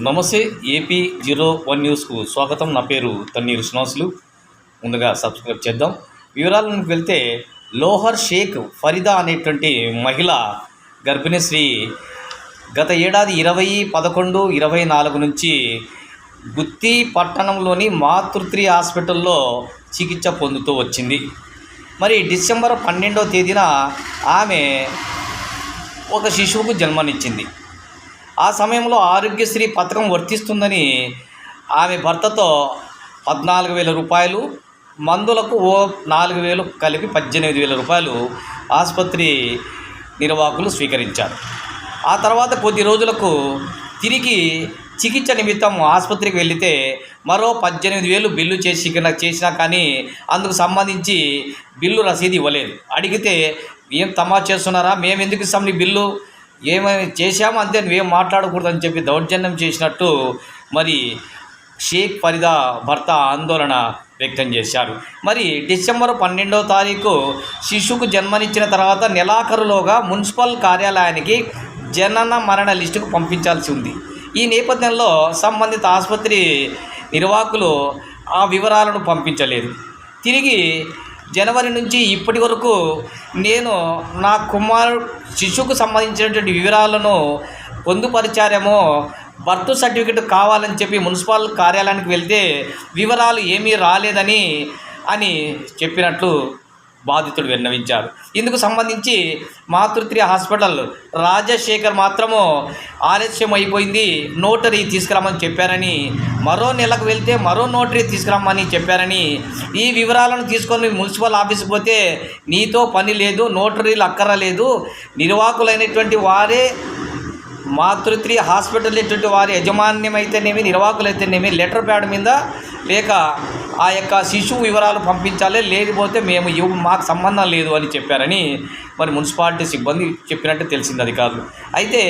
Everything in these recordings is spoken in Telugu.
నమస్తే ఏపీ జీరో వన్ న్యూస్కు స్వాగతం. నా పేరు తన్నీరు శ్రీనివాసులు ముందుగా సబ్స్క్రైబ్ చేద్దాం. వివరాలను వెళ్తే లోహర్ షేక్ ఫరిదా అనేటువంటి మహిళ గర్భిణీ స్త్రీ గత ఏడాది ఇరవై పదకొండు ఇరవై నాలుగు నుంచి గుత్తి పట్టణంలోని మాతృత్రి హాస్పిటల్లో చికిత్స పొందుతూ వచ్చింది. మరి డిసెంబర్ పన్నెండవ తేదీన ఆమె ఒక శిశువుకు జన్మనిచ్చింది. ఆ సమయంలో ఆరోగ్యశ్రీ పథకం వర్తిస్తుందని ఆమె భర్తతో పద్నాలుగు వేల రూపాయలు మందులకు ఓ నాలుగు వేలు కలిపి పద్దెనిమిది వేల రూపాయలు ఆసుపత్రి నిర్వాహకులు స్వీకరించారు. ఆ తర్వాత కొద్ది రోజులకు తిరిగి చికిత్స నిమిత్తం ఆసుపత్రికి వెళితే మరో పద్దెనిమిది వేలు బిల్లు చేసి చేసినా కానీ అందుకు సంబంధించి బిల్లు రసీదు ఇవ్వలేదు. అడిగితే ఏం తమా చేస్తున్నారా? మేము ఎందుకు ఇస్తాం నీ బిల్లు? ఏమైనా చేశామో అంతే నువ్వేం మాట్లాడకూడదని చెప్పి దౌర్జన్యం చేసినట్టు మరి షేక్ ఫరీదా భర్త ఆందోళన వ్యక్తం చేశారు. మరి డిసెంబర్ పన్నెండవ తారీఖు శిశువుకు జన్మనిచ్చిన తర్వాత నెలాఖరులోగా మున్సిపల్ కార్యాలయానికి జనన మరణ లిస్టుకు పంపించాల్సి ఉంది. ఈ నేపథ్యంలో సంబంధిత ఆసుపత్రి నిర్వాహకులు ఆ వివరాలను పంపించలేదు. తిరిగి జనవరి నుంచి ఇప్పటి వరకు నేను నా కుమారు శిశువుకు సంబంధించినటువంటి వివరాలను పొందుపరిచారేమో బర్త్ సర్టిఫికెట్ కావాలని చెప్పి మున్సిపల్ కార్యాలయానికి వెళ్తే వివరాలు ఏమీ రాలేదని అని చెప్పినట్లు బాధితుడు విన్నవించారు. ఇందుకు సంబంధించి మాతృత్రి హాస్పిటల్ రాజశేఖర్ మాత్రము ఆలస్యం అయిపోయింది. నోటరీ తీసుకురమ్మని చెప్పారని మరో నెలకు వెళ్తే మరో నోటరీ తీసుకురమ్మని చెప్పారని ఈ వివరాలను తీసుకొని మున్సిపల్ ఆఫీస్ పోతే నీతో పని లేదు నోటరీలు అక్కరలేదు. నిర్వాహకులైనటువంటి వారే మాతృత్రి హాస్పిటల్ ఎటువంటి వారి యజమాన్యమైతేనేమి అయితేనేమి నిర్వాహకులు అయితేనేమి లెటర్ ప్యాడ్ మీద లేక ఆ యొక్క శిశువు వివరాలు పంపించాలి. లేకపోతే మేము ఇవ్వ మాకు సంబంధం లేదు అని చెప్పారని మరి మున్సిపాలిటీ సిబ్బంది చెప్పినట్టు తెలిసింది అధికారులు. అయితే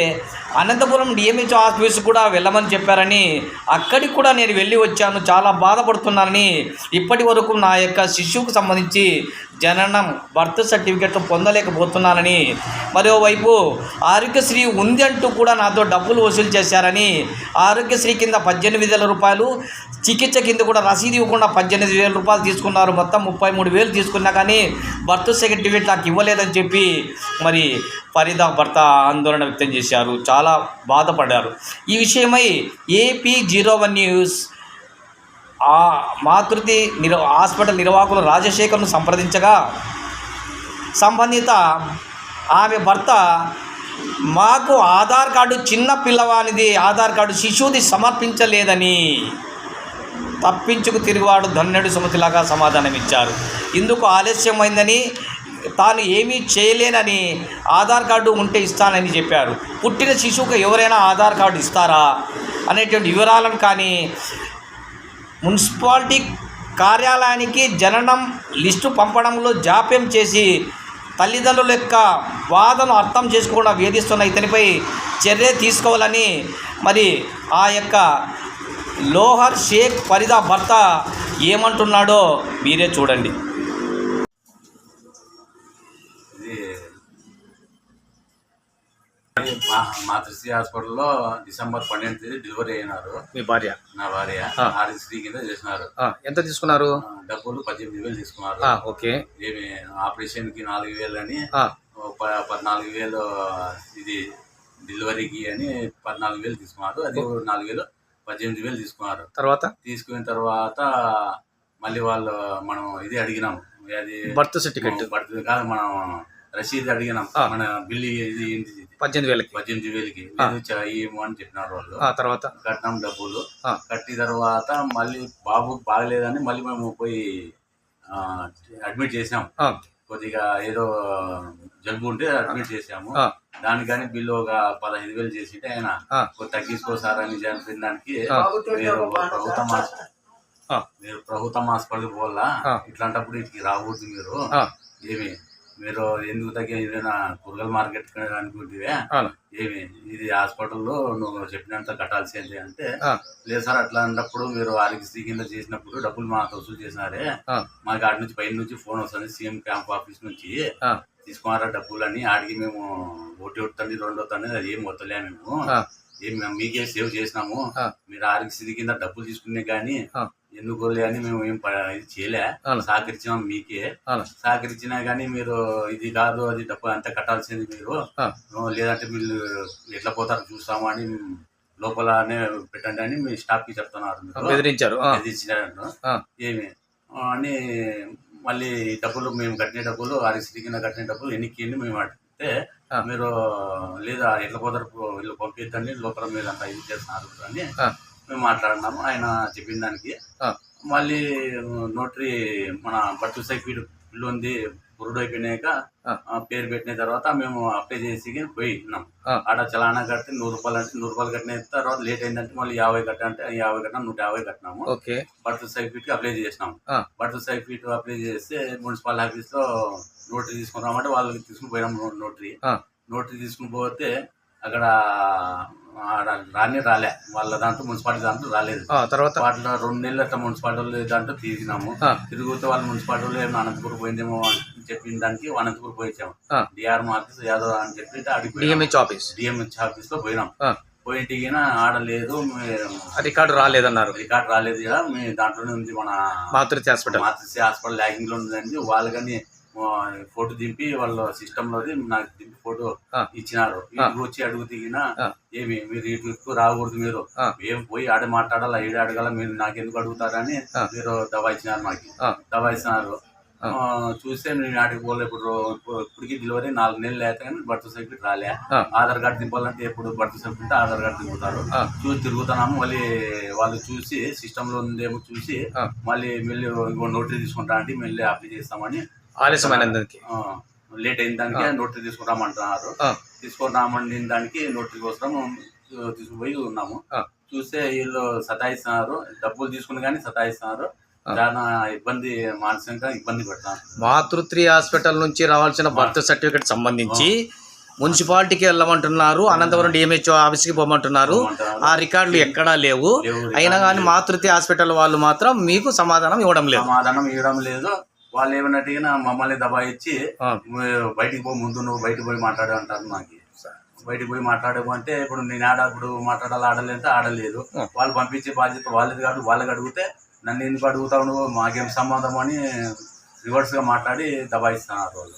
అనంతపురం డిఎంహెచ్ ఆఫీస్ కూడా వెళ్ళమని చెప్పారని అక్కడికి కూడా నేను వెళ్ళి వచ్చాను. చాలా బాధపడుతున్నానని ఇప్పటి వరకు నా యొక్క శిశువుకు సంబంధించి జననం బర్త్ సర్టిఫికెట్లు పొందలేకపోతున్నానని మరోవైపు ఆరోగ్యశ్రీ ఉంది అంటూ కూడా నాతో డబ్బులు వసూలు చేశారని ఆరోగ్యశ్రీ కింద పద్దెనిమిది వేల రూపాయలు చికిత్స కింద కూడా రసీదు ఇవ్వకుండా పద్దెనిమిది వేల రూపాయలు తీసుకున్నారు. మొత్తం ముప్పై మూడు వేలు తీసుకున్నా కానీ బర్త్ సర్టిఫికేట్ నాకు ఇవ్వలేదని చెప్పి మరి ఫరీదా భర్త ఆందోళన వ్యక్తం చేశారు. చాలా బాధపడ్డారు. ఈ విషయమై ఏపీ జీరో వన్ న్యూస్ ఆ మాతృతి నిర్ హాస్పిటల్ నిర్వాహకులు రాజశేఖర్ను సంప్రదించగా సంబంధిత ఆమె భర్త మాకు ఆధార్ కార్డు చిన్న పిల్లవానిది ఆధార్ కార్డు శిశువుది సమర్పించలేదని తప్పించుకు తిరిగివాడు ధన్యుడు సుమతిలాగా సమాధానం ఇచ్చారు ఇందుకు ఆలస్యమైందని తాను ఏమీ చేయలేనని ఆధార్ కార్డు ఉంటే ఇస్తానని చెప్పారు. పుట్టిన శిశువుకు ఎవరైనా ఆధార్ కార్డు ఇస్తారా? అనేటువంటి వివరాలను కానీ మున్సిపాలిటీ కార్యాలయానికి జననం లిస్టు పంపడంలో జాప్యం చేసి తల్లిదండ్రుల యొక్క వాదను అర్థం చేసుకోకుండా వేధిస్తున్న ఇతనిపై చర్య తీసుకోవాలని మరి ఆ యొక్క లోహర్ షేక్ ఫరీదా భర్త ఏమంటున్నాడో మీరే చూడండి. ఇది మా మాతృశ్రీ హాస్పిటల్లో డిసెంబర్ పన్నెండు తేదీ డెలివరీ అయినారు. మీ భార్య? నా భార్య. ఆ. ఆర్ఎస్సీ కింద చేసినారు. ఎంత తీసుకున్నారు? డబ్బులు పద్దెనిమిది వేలు తీసుకున్నారు. ఓకే. ఏమి ఆపరేషన్కి నాలుగు వేలు అని పద్నాలుగు వేలు ఇది డెలివరీకి అని పద్నాలుగు వేలు తీసుకున్నారు. అది నాలుగు వేలు పద్దెనిమిది వేలు తీసుకున్నారు. తర్వాత? తీసుకున్న తర్వాత మళ్ళీ వాళ్ళు మనం ఇది అడిగినాం. అది బర్త్ సర్టిఫికెట్. పడుతుంది కాదు మనం రసీదు అడిగినాం. మన బిల్లు ఇది ఏంటి? పద్దెనిమిది వేలకి. పద్దెనిమిది వేలకి. ఆ. లేదు చ- ఇవ్వము అని చెప్పినారు వాళ్ళు. ఆ తర్వాత? కట్టినాం డబ్బులు. కట్టిన తర్వాత మళ్ళీ బాబు బాగలేదని మళ్ళీ మేము పోయి అడ్మిట్ చేసాం ఆ, కొద్దిగా ఏదో జలుబు ఉంటే అడ్మిట్ చేసాము దానికి కానీ బిల్లు ఒక పదహైదు వేలు చేసింటే ఆయన తగ్గించుకోసారని చెప్పిన దానికి ఆ. మీరు ప్రభుత్వం మీరు ప్రభుత్వం హాస్పిటల్కి పోవాలా? ఆ. ఇట్లాంటప్పుడు ఇటుకి రాకూడదు మీరు. ఏమి? మీరు ఎందుకు తగ్గి ఏదైనా కూరగాయల మార్కెట్ అనుకుంటే. ఏమి? ఇది హాస్పిటల్లో నువ్వు చెప్పినంత కట్టాల్సింది అంటే లేదు సార్ అట్లా అన్నప్పుడు మీరు ఆరోగ్యశ్రీ కింద చేసినప్పుడు డబ్బులు మాకు వసూలు చేసినారే. మాకు ఆడి నుంచి పైన నుంచి ఫోన్ వస్తుంది సీఎం క్యాంప్ ఆఫీస్ నుంచి. తీసుకున్నారా డబ్బులు అని ఆడికి మేము ఒకటి వస్తుంది రెండు వస్తుంది అది ఏం వస్తలే మేము. ఏం మేము మీకే సేవ్ చేసినాము. మీరు ఆరోగ్యశ్రీ కింద డబ్బులు తీసుకునే కానీ ఎందుకోలే అని మేము ఏం ఇది చేయలే. అవును. సహకరించినాం మీకే. సహకరించినా కానీ మీరు ఇది కాదు అది డబ్బు అంతా కట్టాల్సింది మీరు. లేదంటే వీళ్ళు ఎట్లా పోతారో చూస్తాము అని లోపలనే పెట్టండి అని మీ స్టాఫ్కి చెప్తున్నారు మీరు. బెదిరించారు. ఏమి? అని మళ్ళీ డబ్బులు మేము కట్టిన డబ్బులు ఆర్ఎస్సీ కింద కట్టిన డబ్బులు ఎన్నికి మేము అడిగితే ఆ. మీరు లేదా ఎట్లా పోతారు వీళ్ళు పంపిద్దండి లోపల మీరు అంతా ఇది చేస్తున్నారు అని. మేము మాట్లాడినాము ఆయన చెప్పిన దానికి. మళ్ళీ నోటరీ మన బట్టు సైకిల్ ఉంది పురుడు అయిపోయినాక పేరు పెట్టిన తర్వాత మేము అప్లై చేసి పోయి ఉన్నాం ఆ. ఆడ చలానా కడితే నూరు రూపాయలు అంటే నూరు రూపాయలు కట్టిన తర్వాత లేట్ అయిందంటే మళ్ళీ యాభై కట్ట అంటే యాభై కట్టినా నూట యాభై కట్టినాము ఓకే బర్త్ సర్టిఫికేట్ అప్లై చేసినాం ఆ. బర్త్ సర్టిఫికేట్ అప్లై చేస్తే మున్సిపల్ ఆఫీస్లో నోటరీ తీసుకుని రామంటే వాళ్ళకి తీసుకుని పోయినాం నో- నోటరీ. నోటరీ తీసుకుని పోతే అక్కడ రాని రాలే. వాళ్ళ దాంట్లో మున్సిపాలిటీ దాంట్లో రాలేదు. ఆ, తర్వాత? వాటిలో రెండు నెలలు అట్లా మున్సిపాలిటీ దాంట్లో తీసినాము. తిరుగుతూ వాళ్ళు మున్సిపాలిటీలో ఏమో అనంతపురం పోయిందేమో అని చెప్పిన దానికి అనంతపురం పోయించాము. ఆ. డిఆర్ఎం ఆఫీస్ యాదవ్ అని చెప్పి అడిగి డిఎంహెచ్ ఆఫీస్ డిఎంహెచ్ ఆఫీస్లో పోయినాం ఆ. పోయింటికి ఆడలేదు రికార్డు రాలేదన్నారు. రికార్డ్ రాలేదు కదా మీ దాంట్లోనే ఉంది మన మాతృతి హాస్పిటల్. మాతృశ్రీ హాస్పిటల్ ల్యాగింగ్లో ఉందండి. వాళ్ళు కానీ ఫోటో దింపి వాళ్ళ సిస్టమ్ లోది నాకు దింపి ఫోటో. ఇచ్చినారు ఇంటికి వచ్చి అడుగు దిగినా. ఏమి మీరు ఇటు రాకూడదు మీరు. ఏం పోయి ఆడ మాట్లాడాలా ఈడ అడగాల మీరు నాకెందుకు అడుగుతారని. మీరు దవా ఇచ్చినారు మాకు ఆ. దవా ఇచ్చినారు. ఆ, చూస్తే నేను ఆడికి పోలే ఇప్పుడు ఇప్పటికి డెలివరీ నాలుగు నెలలు అయితే కానీ బర్త్ సర్టిఫికేట్ రాలే. ఆధార్ కార్డు దింపాలంటే ఎప్పుడు బర్త్ సర్టిఫికేట్ ఆధార్ కార్డు దింపుతారు. చూసి తిరుగుతున్నాము మళ్ళీ వాళ్ళు చూసి సిస్టమ్లో ఉందేమో చూసి. మళ్ళీ మళ్ళీ ఇంకో నోటరీ తీసుకుంటా అంటే మళ్ళీ అప్లై చేస్తామని ఆలస్యమైనందుకు. లేట్ అయిన దానికి నోటరీ తీసుకురామంటున్నారు. తీసుకురామని దానికి నోటరీ కోసం తీసుకుపోయి ఉన్నాము. చూస్తే వీళ్ళు సతాయిస్తున్నారు. డబ్బులు తీసుకుని కానీ సతాయిస్తున్నారు. చాలా ఇబ్బంది మానసికంగా ఇబ్బంది పెడతారు మాతృత్రి హాస్పిటల్ నుంచి రావాల్సిన బర్త్ సర్టిఫికేట్ సంబంధించి మున్సిపాలిటీకి వెళ్ళమంటున్నారు. అనంతపురం డిఎంహెచ్ఓ ఆఫీస్కి పోమంటున్నారు. ఆ రికార్డులు ఎక్కడా లేవు. అయినా కానీ మాతృత్రి హాస్పిటల్ వాళ్ళు మాత్రం మీకు సమాధానం ఇవ్వడం లేదు. సమాధానం ఇవ్వడం లేదు. వాళ్ళు ఏమన్నట్టుగా మమ్మల్ని దబాయించి ఆ. "నువ్వు బయటికి పో ముందు నువ్వు బయటికి పోయి మాట్లాడు అంటారు నాకు బయటికి పోయి మాట్లాడము అంటే ఇప్పుడు నేను ఆడ ఇప్పుడు మాట్లాడాలి ఆడలేదంటే ఆడలేదు. ఆ. వాళ్ళు పంపించే బాధ్యత వాళ్ళది కాదు వాళ్ళకి అడిగితే నన్ను ఎందుకు అడుగుతావు నువ్వు? మాకేం సంబంధం అని రివర్స్గా మాట్లాడి దబాయిస్తున్నారు వాళ్ళు.